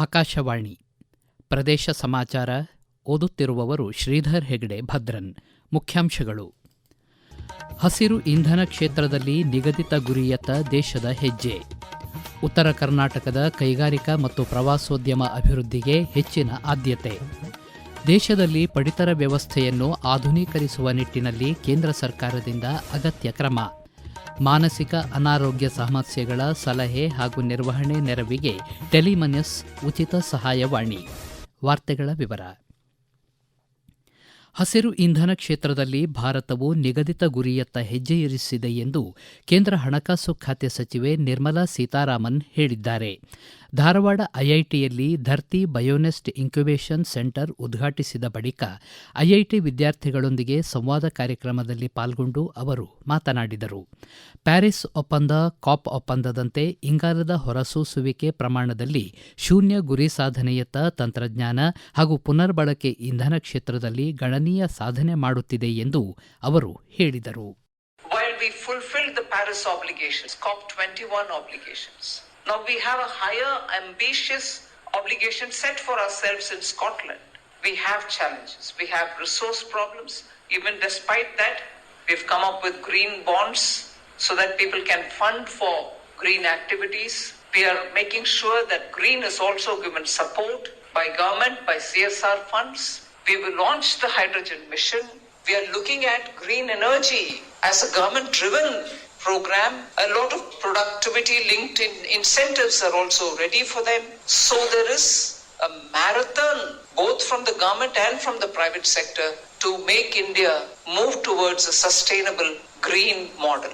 ಆಕಾಶವಾಣಿ. ಪ್ರದೇಶ ಸಮಾಚಾರ ಓದುತ್ತಿರುವವರು ಶ್ರೀಧರ್ ಹೆಗಡೆ, ಭದ್ರನ್. ಮುಖ್ಯಾಂಶಗಳು. ಹಸಿರು ಇಂಧನ ಕ್ಷೇತ್ರದಲ್ಲಿ ನಿಗದಿತ ಗುರಿಯತ್ತ ದೇಶದ ಹೆಜ್ಜೆ. ಉತ್ತರ ಕರ್ನಾಟಕದ ಕೈಗಾರಿಕಾ ಮತ್ತು ಪ್ರವಾಸೋದ್ಯಮ ಅಭಿವೃದ್ಧಿಗೆ ಹೆಚ್ಚಿನ ಆದ್ಯತೆ. ದೇಶದಲ್ಲಿ ಪಡಿತರ ವ್ಯವಸ್ಥೆಯನ್ನು ಆಧುನೀಕರಿಸುವ ನಿಟ್ಟಿನಲ್ಲಿ ಕೇಂದ್ರ ಸರ್ಕಾರದಿಂದ ಅಗತ್ಯ ಕ್ರಮ. ಮಾನಸಿಕ ಅನಾರೋಗ್ಯ ಸಮಸ್ಯೆಗಳ ಸಲಹೆ ಹಾಗೂ ನಿರ್ವಹಣೆ ನೆರವಿಗೆ ಟೆಲಿಮನಸ್ ಉಚಿತ ಸಹಾಯವಾಣಿ. ವಾರ್ತೆಗಳ ವಿವರ. ಹಸಿರು ಇಂಧನ ಕ್ಷೇತ್ರದಲ್ಲಿ ಭಾರತವು ನಿಗದಿತ ಗುರಿಯತ್ತ ಹೆಜ್ಜೆ ಇರಿಸಿದೆ ಎಂದು ಕೇಂದ್ರ ಹಣಕಾಸು ಖಾತೆ ಸಚಿವೆ ನಿರ್ಮಲಾ ಸೀತಾರಾಮನ್ ಹೇಳಿದ್ದಾರೆ. ಧಾರವಾಡ ಐಐಟಿಯಲ್ಲಿ ಧರ್ತಿ ಬಯೋನೆಸ್ಟ್ ಇನ್ಕ್ಯುಬೇಷನ್ ಸೆಂಟರ್ ಉದ್ಘಾಟಿಸಿದ ಬಳಿಕ ಐಐಟಿ ವಿದ್ಯಾರ್ಥಿಗಳೊಂದಿಗೆ ಸಂವಾದ ಕಾರ್ಯಕ್ರಮದಲ್ಲಿ ಪಾಲ್ಗೊಂಡು ಅವರು ಮಾತನಾಡಿದರು. ಪ್ಯಾರಿಸ್ ಒಪ್ಪಂದ ಕಾಪ್ ಒಪ್ಪಂದದಂತೆ ಇಂಗಾಲದ ಹೊರಸೂಸುವಿಕೆ ಪ್ರಮಾಣದಲ್ಲಿ ಶೂನ್ಯ ಗುರಿ ಸಾಧನೆಯತ್ತ ತಂತ್ರಜ್ಞಾನ ಹಾಗೂ ಪುನರ್ಬಳಕೆ ಇಂಧನ ಕ್ಷೇತ್ರದಲ್ಲಿ ಗಣನೀಯ ಸಾಧನೆ ಮಾಡುತ್ತಿದೆ ಎಂದು ಅವರು ಹೇಳಿದರು. While we fulfilled the Paris obligations, COP21 obligations, now we have a higher, ambitious obligation set for ourselves in Scotland. We have challenges. We have resource problems. Even despite that, we've come up with green bonds so that people can fund for green activities. We are making sure that green is also given support by government, by CSR funds. We will launch the hydrogen mission. We are looking at green energy as a government driven program. A lot of productivity linked in incentives are also ready for them. So there is a marathon both from the government and from the private sector to make India move towards a sustainable green model.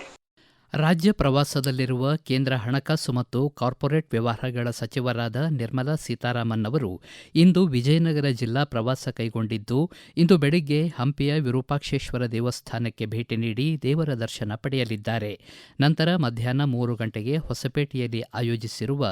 ರಾಜ್ಯ ಪ್ರವಾಸದಲ್ಲಿರುವ ಕೇಂದ್ರ ಹಣಕಾಸು ಮತ್ತು corporate ವ್ಯವಹಾರಗಳ ಸಚಿವರಾದ ನಿರ್ಮಲಾ ಸೀತಾರಾಮನ್ ಅವರು ಇಂದು ವಿಜಯನಗರ ಜಿಲ್ಲಾ ಪ್ರವಾಸ ಕೈಗೊಂಡಿದ್ದು, ಇಂದು ಬೆಳಿಗ್ಗೆ ಹಂಪಿಯ ವಿರೂಪಾಕ್ಷೇಶ್ವರ ದೇವಸ್ಥಾನಕ್ಕೆ ಭೇಟಿ ನೀಡಿ ದೇವರ ದರ್ಶನ ಪಡೆಯಲಿದ್ದಾರೆ. ನಂತರ ಮಧ್ಯಾಹ್ನ ಮೂರು ಗಂಟೆಗೆ ಹೊಸಪೇಟೆಯಲ್ಲಿ ಆಯೋಜಿಸಿರುವ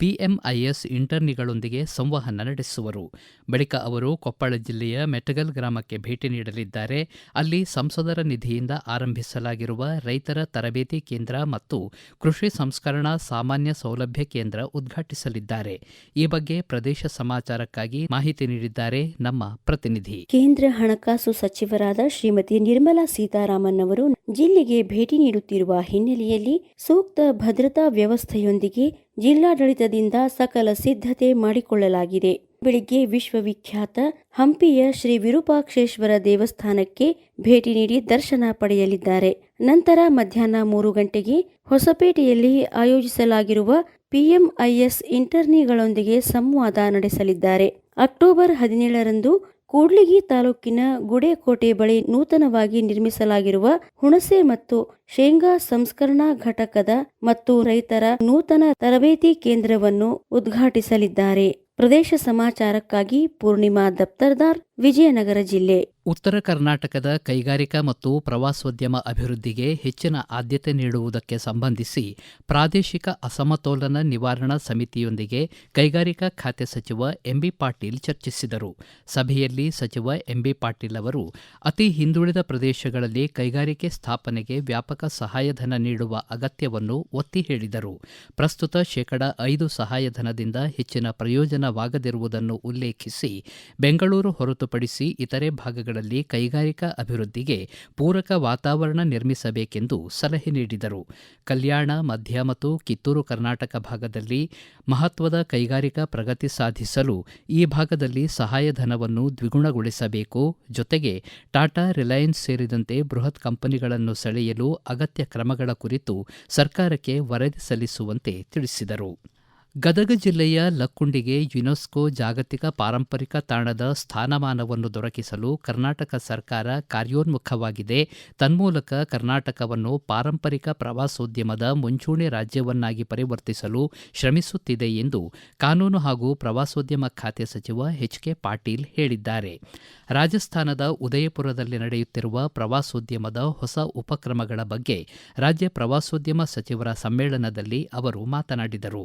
ಪಿಎಂಐಎಸ್ ಇಂಟರ್ನಿಗಳೊಂದಿಗೆ ಸಂವಹನ ನಡೆಸುವರು. ಬಳಿಕ ಅವರು ಕೊಪ್ಪಳ ಜಿಲ್ಲೆಯ ಮೆಟಗಲ್ ಗ್ರಾಮಕ್ಕೆ ಭೇಟಿ ನೀಡಲಿದ್ದಾರೆ. ಅಲ್ಲಿ ಸಂಸದರ ನಿಧಿಯಿಂದ ಆರಂಭಿಸಲಾಗಿರುವ ರೈತರ ತರಬೇತಿ ಕೇಂದ್ರ ಮತ್ತು ಕೃಷಿ ಸಂಸ್ಕರಣಾ ಸಾಮಾನ್ಯ ಸೌಲಭ್ಯ ಕೇಂದ್ರ ಉದ್ಘಾಟಿಸಲಿದ್ದಾರೆ. ಈ ಬಗ್ಗೆ ಪ್ರದೇಶ ಸಮಾಚಾರಕ್ಕಾಗಿ ಮಾಹಿತಿ ನೀಡಿದ್ದಾರೆ ನಮ್ಮ ಪ್ರತಿನಿಧಿ. ಕೇಂದ್ರ ಹಣಕಾಸು ಸಚಿವರಾದ ಶ್ರೀಮತಿ ನಿರ್ಮಲಾ ಸೀತಾರಾಮನ್ ಅವರು ಜಿಲ್ಲೆಗೆ ಭೇಟಿ ನೀಡುತ್ತಿರುವ ಹಿನ್ನೆಲೆಯಲ್ಲಿ ಸೂಕ್ತ ಭದ್ರತಾ ವ್ಯವಸ್ಥೆಯೊಂದಿಗೆ ಜಿಲ್ಲಾಡಳಿತದಿಂದ ಸಕಲ ಸಿದ್ಧತೆ ಮಾಡಿಕೊಳ್ಳಲಾಗಿದೆ. ಬೆಳಿಗ್ಗೆ ವಿಶ್ವವಿಖ್ಯಾತ ಹಂಪಿಯ ಶ್ರೀ ವಿರೂಪಾಕ್ಷೇಶ್ವರ ದೇವಸ್ಥಾನಕ್ಕೆ ಭೇಟಿ ನೀಡಿ ದರ್ಶನ ಪಡೆಯಲಿದ್ದಾರೆ. ನಂತರ ಮಧ್ಯಾಹ್ನ ಮೂರು ಗಂಟೆಗೆ ಹೊಸಪೇಟೆಯಲ್ಲಿ ಆಯೋಜಿಸಲಾಗಿರುವ ಪಿಎಂಐಎಸ್ ಇಂಟರ್ನಿಗಳೊಂದಿಗೆ ಸಂವಾದ ನಡೆಸಲಿದ್ದಾರೆ. ಅಕ್ಟೋಬರ್ ಹದಿನೇಳರಂದು ಕೂಡ್ಲಿಗಿ ತಾಲೂಕಿನ ಗುಡೇಕೋಟೆ ಬಳಿ ನೂತನವಾಗಿ ನಿರ್ಮಿಸಲಾಗಿರುವ ಹುಣಸೆ ಮತ್ತು ಶೇಂಗಾ ಸಂಸ್ಕರಣಾ ಘಟಕದ ಮತ್ತು ರೈತರ ನೂತನ ತರಬೇತಿ ಕೇಂದ್ರವನ್ನು ಉದ್ಘಾಟಿಸಲಿದ್ದಾರೆ. ಪ್ರದೇಶ ಸಮಾಚಾರಕ್ಕಾಗಿ ಪೂರ್ಣಿಮಾ ದಪ್ತರ್ದಾರ್ ವಿಜಯನಗರ ಜಿಲ್ಲೆ. ಉತ್ತರ ಕರ್ನಾಟಕದ ಕೈಗಾರಿಕಾ ಮತ್ತು ಪ್ರವಾಸೋದ್ಯಮ ಅಭಿವೃದ್ಧಿಗೆ ಹೆಚ್ಚಿನ ಆದ್ಯತೆ ನೀಡುವುದಕ್ಕೆ ಸಂಬಂಧಿಸಿ ಪ್ರಾದೇಶಿಕ ಅಸಮತೋಲನ ನಿವಾರಣಾ ಸಮಿತಿಯೊಂದಿಗೆ ಕೈಗಾರಿಕಾ ಖಾತೆ ಸಚಿವ ಎಂಬಿ ಪಾಟೀಲ್ ಚರ್ಚಿಸಿದರು. ಸಭೆಯಲ್ಲಿ ಸಚಿವ ಎಂಬಿ ಪಾಟೀಲ್ ಅವರು, ಅತಿ ಹಿಂದುಳಿದ ಪ್ರದೇಶಗಳಲ್ಲಿ ಕೈಗಾರಿಕೆ ಸ್ಥಾಪನೆಗೆ ವ್ಯಾಪಕ ಸಹಾಯಧನ ನೀಡುವ ಅಗತ್ಯವನ್ನು ಒತ್ತಿ ಹೇಳಿದರು. ಪ್ರಸ್ತುತ ಶೇಕಡ ಐದು ಸಹಾಯಧನದಿಂದ ಹೆಚ್ಚಿನ ಪ್ರಯೋಜನವಾಗದಿರುವುದನ್ನು ಉಲ್ಲೇಖಿಸಿ, ಬೆಂಗಳೂರು ಹೊರತುಪಡಿಸಿ ಇತರೆ ಭಾಗಗಳಲ್ಲಿ ಕೈಗಾರಿಕಾ ಅಭಿವೃದ್ಧಿಗೆ ಪೂರಕ ವಾತಾವರಣ ನಿರ್ಮಿಸಬೇಕೆಂದು ಸಲಹೆ ನೀಡಿದರು. ಕಲ್ಯಾಣ, ಮಧ್ಯ ಮತ್ತು ಕಿತ್ತೂರು ಕರ್ನಾಟಕ ಭಾಗದಲ್ಲಿ ಮಹತ್ವದ ಕೈಗಾರಿಕಾ ಪ್ರಗತಿ ಸಾಧಿಸಲು ಈ ಭಾಗದಲ್ಲಿ ಸಹಾಯಧನವನ್ನು ದ್ವಿಗುಣಗೊಳಿಸಬೇಕು. ಜೊತೆಗೆ ಟಾಟಾ ರಿಲಯನ್ಸ್ ಸೇರಿದಂತೆ ಬೃಹತ್ ಕಂಪನಿಗಳನ್ನು ಸೆಳೆಯಲು ಅಗತ್ಯ ಕ್ರಮಗಳ ಕುರಿತು ಸರ್ಕಾರಕ್ಕೆ ವರದಿ ಸಲ್ಲಿಸುವಂತೆ ತಿಳಿಸಿದರು. ಗದಗ ಜಿಲ್ಲೆಯ ಲಕ್ಕುಂಡಿಗೆ ಯುನೆಸ್ಕೋ ಜಾಗತಿಕ ಪಾರಂಪರಿಕ ತಾಣದ ಸ್ಥಾನಮಾನವನ್ನು ದೊರಕಿಸಲು ಕರ್ನಾಟಕ ಸರ್ಕಾರ ಕಾರ್ಯೋನ್ಮುಖವಾಗಿದೆ. ತನ್ಮೂಲಕ ಕರ್ನಾಟಕವನ್ನು ಪಾರಂಪರಿಕ ಪ್ರವಾಸೋದ್ಯಮದ ಮುಂಚೂಣಿ ರಾಜ್ಯವನ್ನಾಗಿ ಪರಿವರ್ತಿಸಲು ಶ್ರಮಿಸುತ್ತಿದೆ ಎಂದು ಕಾನೂನು ಹಾಗೂ ಪ್ರವಾಸೋದ್ಯಮ ಖಾತೆ ಸಚಿವ ಎಚ್ ಕೆ ಪಾಟೀಲ್ ಹೇಳಿದ್ದಾರೆ. ರಾಜಸ್ಥಾನದ ಉದಯಪುರದಲ್ಲಿ ನಡೆಯುತ್ತಿರುವ ಪ್ರವಾಸೋದ್ಯಮದ ಹೊಸ ಉಪಕ್ರಮಗಳ ಬಗ್ಗೆ ರಾಜ್ಯ ಪ್ರವಾಸೋದ್ಯಮ ಸಚಿವರ ಸಮ್ಮೇಳನದಲ್ಲಿ ಅವರು ಮಾತನಾಡಿದರು.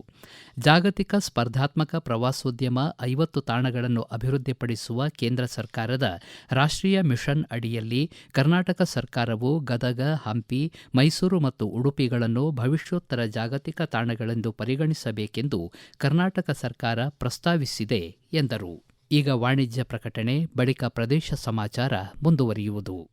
ಜಾಗತಿಕ ಸ್ಪರ್ಧಾತ್ಮಕ ಪ್ರವಾಸೋದ್ಯಮ ಐವತ್ತು ತಾಣಗಳನ್ನು ಅಭಿವೃದ್ಧಿಪಡಿಸುವ ಕೇಂದ್ರ ಸರ್ಕಾರದ ರಾಷ್ಟೀಯ ಮಿಷನ್ ಅಡಿಯಲ್ಲಿ ಕರ್ನಾಟಕ ಸರ್ಕಾರವು ಗದಗ, ಹಂಪಿ, ಮೈಸೂರು ಮತ್ತು ಉಡುಪಿಗಳನ್ನು ಭವಿಷ್ಯೋತ್ತರ ಜಾಗತಿಕ ತಾಣಗಳೆಂದು ಪರಿಗಣಿಸಬೇಕೆಂದು ಕರ್ನಾಟಕ ಸರ್ಕಾರ ಪ್ರಸ್ತಾವಿಸಿದೆ ಎಂದರು. ಈಗ ವಾಣಿಜ್ಯ ಪ್ರಕಟಣೆ, ಬಳಿಕ ಪ್ರದೇಶ ಸಮಾಚಾರ ಮುಂದುವರಿಯುವುದು.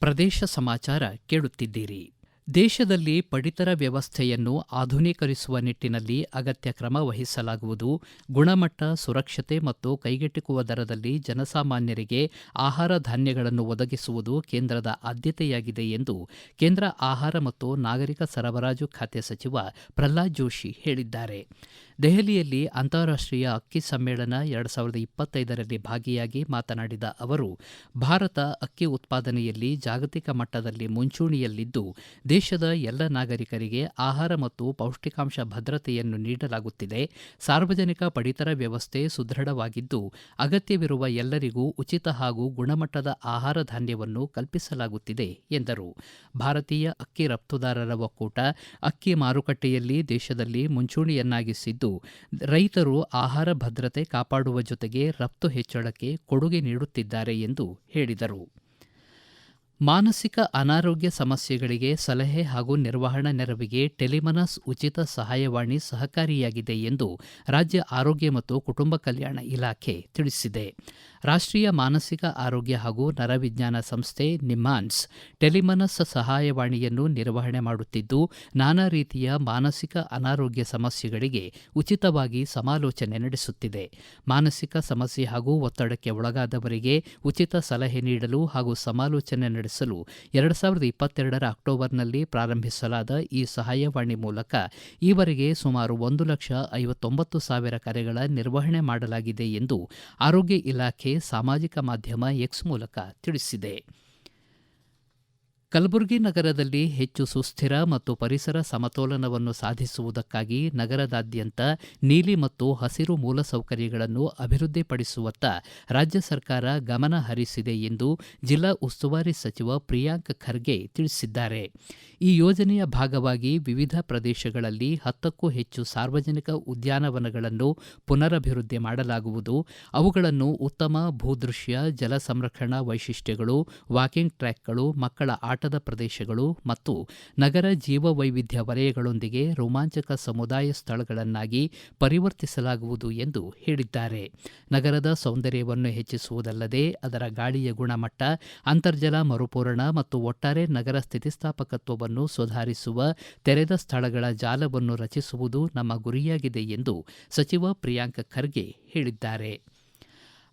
ಪ್ರದೇಶ ಸಮಾಚಾರ ಕೇಳುತ್ತಿದ್ದೀರಿ. ದೇಶದಲ್ಲಿ ಪಡಿತರ ವ್ಯವಸ್ಥೆಯನ್ನು ಆಧುನೀಕರಿಸುವ ನಿಟ್ಟಿನಲ್ಲಿ ಅಗತ್ಯ ಕ್ರಮ ವಹಿಸಲಾಗುವುದು. ಗುಣಮಟ್ಟ, ಸುರಕ್ಷತೆ ಮತ್ತು ಕೈಗೆಟುಕುವ ದರದಲ್ಲಿ ಜನಸಾಮಾನ್ಯರಿಗೆ ಆಹಾರ ಧಾನ್ಯಗಳನ್ನು ಒದಗಿಸುವುದು ಕೇಂದ್ರದ ಆದ್ಯತೆಯಾಗಿದೆ ಎಂದು ಕೇಂದ್ರ ಆಹಾರ ಮತ್ತು ನಾಗರಿಕ ಸರಬರಾಜು ಖಾತೆ ಸಚಿವ ಪ್ರಹ್ಲಾದ್ ಜೋಶಿ ಹೇಳಿದ್ದಾರೆ. ದೆಹಲಿಯಲ್ಲಿ ಅಂತಾರಾಷ್ಟೀಯ ಅಕ್ಕಿ ಸಮ್ಮೇಳನ ಎರಡು ಸಾವಿರದ ಇಪ್ಪತ್ತೈದರಲ್ಲಿ ಭಾಗಿಯಾಗಿ ಮಾತನಾಡಿದ ಅವರು, ಭಾರತ ಅಕ್ಕಿ ಉತ್ಪಾದನೆಯಲ್ಲಿ ಜಾಗತಿಕ ಮಟ್ಟದಲ್ಲಿ ಮುಂಚೂಣಿಯಲ್ಲಿದ್ದು, ದೇಶದ ಎಲ್ಲ ನಾಗರಿಕರಿಗೆ ಆಹಾರ ಮತ್ತು ಪೌಷ್ಟಿಕಾಂಶ ಭದ್ರತೆಯನ್ನು ನೀಡಲಾಗುತ್ತಿದೆ. ಸಾರ್ವಜನಿಕ ಪಡಿತರ ವ್ಯವಸ್ಥೆ ಸುದೃಢವಾಗಿದ್ದು, ಅಗತ್ಯವಿರುವ ಎಲ್ಲರಿಗೂ ಉಚಿತ ಹಾಗೂ ಗುಣಮಟ್ಟದ ಆಹಾರ ಧಾನ್ಯವನ್ನು ಕಲ್ಪಿಸಲಾಗುತ್ತಿದೆ ಎಂದರು. ಭಾರತೀಯ ಅಕ್ಕಿ ರಫ್ತುದಾರರ ಒಕ್ಕೂಟ ಅಕ್ಕಿ ಮಾರುಕಟ್ಟೆಯಲ್ಲಿ ದೇಶದಲ್ಲಿ ಮುಂಚೂಣಿಯನ್ನಾಗಿಸಿದ್ದು ರೈತರು ಆಹಾರ ಭದ್ರತೆ ಕಾಪಾಡುವ ಜೊತೆಗೆ ರಫ್ತು ಹೆಚ್ಚಳಕ್ಕೆ ಕೊಡುಗೆ ನೀಡುತ್ತಿದ್ದಾರೆ ಎಂದು ಹೇಳಿದರು. ಮಾನಸಿಕ ಅನಾರೋಗ್ಯ ಸಮಸ್ಯೆಗಳಿಗೆ ಸಲಹೆ ಹಾಗೂ ನಿರ್ವಹಣಾ ನೆರವಿಗೆ ಟೆಲಿಮನಸ್ ಉಚಿತ ಸಹಾಯವಾಣಿ ಸಹಕಾರಿಯಾಗಿದೆ ಎಂದು ರಾಜ್ಯ ಆರೋಗ್ಯ ಮತ್ತು ಕುಟುಂಬ ಕಲ್ಯಾಣ ಇಲಾಖೆ ತಿಳಿಸಿದೆ. ರಾಷ್ಟೀಯ ಮಾನಸಿಕ ಆರೋಗ್ಯ ಹಾಗೂ ನರವಿಜ್ಞಾನ ಸಂಸ್ಥೆ ನಿಮ್ಮಾನ್ಸ್ ಟೆಲಿಮನಸ್ ಸಹಾಯವಾಣಿಯನ್ನು ನಿರ್ವಹಣೆ ಮಾಡುತ್ತಿದ್ದು, ನಾನಾ ರೀತಿಯ ಮಾನಸಿಕ ಅನಾರೋಗ್ಯ ಸಮಸ್ಯೆಗಳಿಗೆ ಉಚಿತವಾಗಿ ಸಮಾಲೋಚನೆ ನಡೆಸುತ್ತಿದೆ. ಮಾನಸಿಕ ಸಮಸ್ಯೆ ಹಾಗೂ ಒತ್ತಡಕ್ಕೆ ಒಳಗಾದವರಿಗೆ ಉಚಿತ ಸಲಹೆ ನೀಡಲು ಹಾಗೂ ಸಮಾಲೋಚನೆ ನಡೆಸಲು ಎರಡು ಸಾವಿರದ ಇಪ್ಪತ್ತೆರಡರ ಅಕ್ಟೋಬರ್ನಲ್ಲಿ ಪ್ರಾರಂಭಿಸಲಾದ ಈ ಸಹಾಯವಾಣಿ ಮೂಲಕ ಈವರೆಗೆ ಸುಮಾರು ಒಂದು ಲಕ್ಷ ಐವತ್ತೊಂಬತ್ತು ಸಾವಿರ ಕರೆಗಳ ನಿರ್ವಹಣೆ ಮಾಡಲಾಗಿದೆ ಎಂದು ಆರೋಗ್ಯ ಇಲಾಖೆ ಸಾಮಾಜಿಕ ಮಾಧ್ಯಮ ಎಕ್ಸ್ ಮೂಲಕ ತಿಳಿಸಿದೆ. ಕಲಬುರಗಿ ನಗರದಲ್ಲಿ ಹೆಚ್ಚು ಸುಸ್ಥಿರ ಮತ್ತು ಪರಿಸರ ಸಮತೋಲನವನ್ನು ಸಾಧಿಸುವುದಕ್ಕಾಗಿ ನಗರದಾದ್ಯಂತ ನೀಲಿ ಮತ್ತು ಹಸಿರು ಮೂಲಸೌಕರ್ಯಗಳನ್ನು ಅಭಿವೃದ್ಧಿಪಡಿಸುವತ್ತ ರಾಜ್ಯ ಸರ್ಕಾರ ಗಮನ ಹರಿಸಿದೆ ಎಂದು ಜಿಲ್ಲಾ ಉಸ್ತುವಾರಿ ಸಚಿವ ಪ್ರಿಯಾಂಕ್ ಖರ್ಗೆ ತಿಳಿಸಿದ್ದಾರೆ. ಈ ಯೋಜನೆಯ ಭಾಗವಾಗಿ ವಿವಿಧ ಪ್ರದೇಶಗಳಲ್ಲಿ ಹತ್ತಕ್ಕೂ ಹೆಚ್ಚು ಸಾರ್ವಜನಿಕ ಉದ್ಯಾನವನಗಳನ್ನು ಪುನರಭಿವೃದ್ಧಿ ಮಾಡಲಾಗುವುದು. ಅವುಗಳನ್ನು ಉತ್ತಮ ಭೂದೃಶ್ಯ ಜಲ ಸಂರಕ್ಷಣಾ ವೈಶಿಷ್ಟ್ಯಗಳು ವಾಕಿಂಗ್ ಟ್ರ್ಯಾಕ್ಗಳು ಮಕ್ಕಳ ಆಟದ ಪ್ರದೇಶಗಳು ಮತ್ತು ನಗರ ಜೀವವೈವಿಧ್ಯ ವಲಯಗಳೊಂದಿಗೆ ರೋಮಾಂಚಕ ಸಮುದಾಯ ಸ್ಥಳಗಳನ್ನಾಗಿ ಪರಿವರ್ತಿಸಲಾಗುವುದು ಎಂದು ಹೇಳಿದ್ದಾರೆ. ನಗರದ ಸೌಂದರ್ಯವನ್ನು ಹೆಚ್ಚಿಸುವುದಲ್ಲದೆ ಅದರ ಗಾಳಿಯ ಗುಣಮಟ್ಟ, ಅಂತರ್ಜಲ ಮರುಪೂರಣ ಮತ್ತು ಒಟ್ಟಾರೆ ನಗರ ಸ್ಥಿತಿಸ್ಥಾಪಕತ್ವವನ್ನು ಸುಧಾರಿಸುವ ತೆರೆದ ಸ್ಥಳಗಳ ಜಾಲವನ್ನು ರಚಿಸುವುದು ನಮ್ಮ ಗುರಿಯಾಗಿದೆ ಎಂದು ಸಚಿವ ಪ್ರಿಯಾಂಕ್ ಖರ್ಗೆ ಹೇಳಿದ್ದಾರೆ.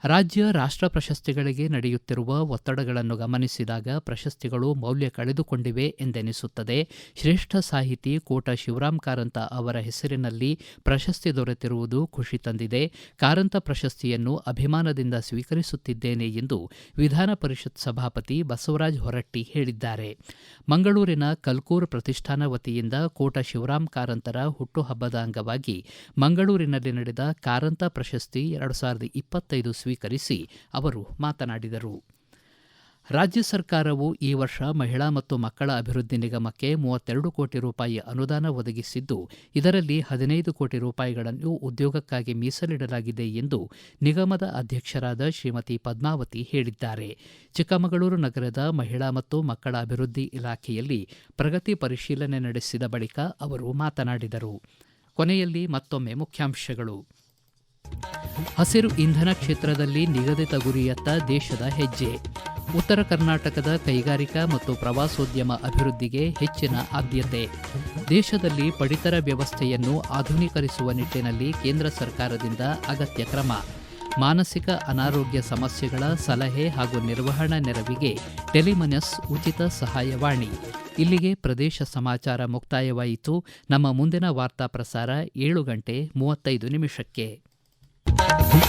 ರಾಜ್ಯ ರಾಷ್ಟ್ರ ಪ್ರಶಸ್ತಿಗಳಿಗೆ ನಡೆಯುತ್ತಿರುವ ಒತ್ತಡಗಳನ್ನು ಗಮನಿಸಿದಾಗ ಪ್ರಶಸ್ತಿಗಳು ಮೌಲ್ಯ ಕಳೆದುಕೊಂಡಿವೆ ಎಂದೆನಿಸುತ್ತದೆ. ಶ್ರೇಷ್ಠ ಸಾಹಿತಿ ಕೋಟ ಶಿವರಾಮ್ ಕಾರಂತ ಅವರ ಹೆಸರಿನಲ್ಲಿ ಪ್ರಶಸ್ತಿ ದೊರೆತಿರುವುದು ಖುಷಿ ತಂದಿದೆ. ಕಾರಂತ ಪ್ರಶಸ್ತಿಯನ್ನು ಅಭಿಮಾನದಿಂದ ಸ್ವೀಕರಿಸುತ್ತಿದ್ದೇನೆ ಎಂದು ವಿಧಾನ ಪರಿಷತ್ ಸಭಾಪತಿ ಬಸವರಾಜ ಹೊರಟ್ಟಿ ಹೇಳಿದ್ದಾರೆ. ಮಂಗಳೂರಿನ ಕಲ್ಕೂರ್ ಪ್ರತಿಷ್ಠಾನ ವತಿಯಿಂದ ಕೋಟ ಶಿವರಾಮ್ ಕಾರಂತರ ಹುಟ್ಟುಹಬ್ಬದ ಅಂಗವಾಗಿ ಮಂಗಳೂರಿನಲ್ಲಿ ನಡೆದ ಕಾರಂತ ಪ್ರಶಸ್ತಿ ಎರಡು ಸಾವಿರದ ಇಪ್ಪತ್ತೈದು ಸ್ವೀಕರಿಸಿ ಅವರು ಮಾತನಾಡಿದರು. ರಾಜ್ಯ ಸರ್ಕಾರವು ಈ ವರ್ಷ ಮಹಿಳಾ ಮತ್ತು ಮಕ್ಕಳ ಅಭಿವೃದ್ಧಿ ನಿಗಮಕ್ಕೆ ಮೂವತ್ತೆರಡು ಕೋಟಿ ರೂಪಾಯಿ ಅನುದಾನ ಒದಗಿಸಿದ್ದು, ಇದರಲ್ಲಿ ಹದಿನೈದು ಕೋಟಿ ರೂಪಾಯಿಗಳನ್ನು ಉದ್ಯೋಗಕ್ಕಾಗಿ ಮೀಸಲಿಡಲಾಗಿದೆ ಎಂದು ನಿಗಮದ ಅಧ್ಯಕ್ಷರಾದ ಶ್ರೀಮತಿ ಪದ್ಮಾವತಿ ಹೇಳಿದ್ದಾರೆ. ಚಿಕ್ಕಮಗಳೂರು ನಗರದ ಮಹಿಳಾ ಮತ್ತು ಮಕ್ಕಳ ಅಭಿವೃದ್ಧಿ ಇಲಾಖೆಯಲ್ಲಿ ಪ್ರಗತಿ ಪರಿಶೀಲನೆ ನಡೆಸಿದ ಬಳಿಕ ಅವರು ಮಾತನಾಡಿದರು. ಕೊನೆಯಲ್ಲಿ ಮತ್ತೊಮ್ಮೆ ಮುಖ್ಯಾಂಶಗಳು. ಹಸಿರು ಇಂಧನ ಕ್ಷೇತ್ರದಲ್ಲಿ ನಿಗದಿತ ಗುರಿಯತ್ತ ದೇಶದ ಹೆಜ್ಜೆ. ಉತ್ತರ ಕರ್ನಾಟಕದ ಕೈಗಾರಿಕಾ ಮತ್ತು ಪ್ರವಾಸೋದ್ಯಮ ಅಭಿವೃದ್ಧಿಗೆ ಹೆಚ್ಚಿನ ಆದ್ಯತೆ. ದೇಶದಲ್ಲಿ ಪಡಿತರ ವ್ಯವಸ್ಥೆಯನ್ನು ಆಧುನೀಕರಿಸುವ ನಿಟ್ಟಿನಲ್ಲಿ ಕೇಂದ್ರ ಸರ್ಕಾರದಿಂದ ಅಗತ್ಯ ಕ್ರಮ. ಮಾನಸಿಕ ಅನಾರೋಗ್ಯ ಸಮಸ್ಯೆಗಳ ಸಲಹೆ ಹಾಗೂ ನಿರ್ವಹಣಾ ನೆರವಿಗೆ ಟೆಲಿಮನಸ್ ಉಚಿತ ಸಹಾಯವಾಣಿ. ಇಲ್ಲಿಗೆ ಪ್ರದೇಶ ಸಮಾಚಾರ ಮುಕ್ತಾಯವಾಯಿತು. ನಮ್ಮ ಮುಂದಿನ ವಾರ್ತಾ ಪ್ರಸಾರ ಏಳು ಗಂಟೆ ಮೂವತ್ತೈದು ನಿಮಿಷಕ್ಕೆ. Mm-hmm.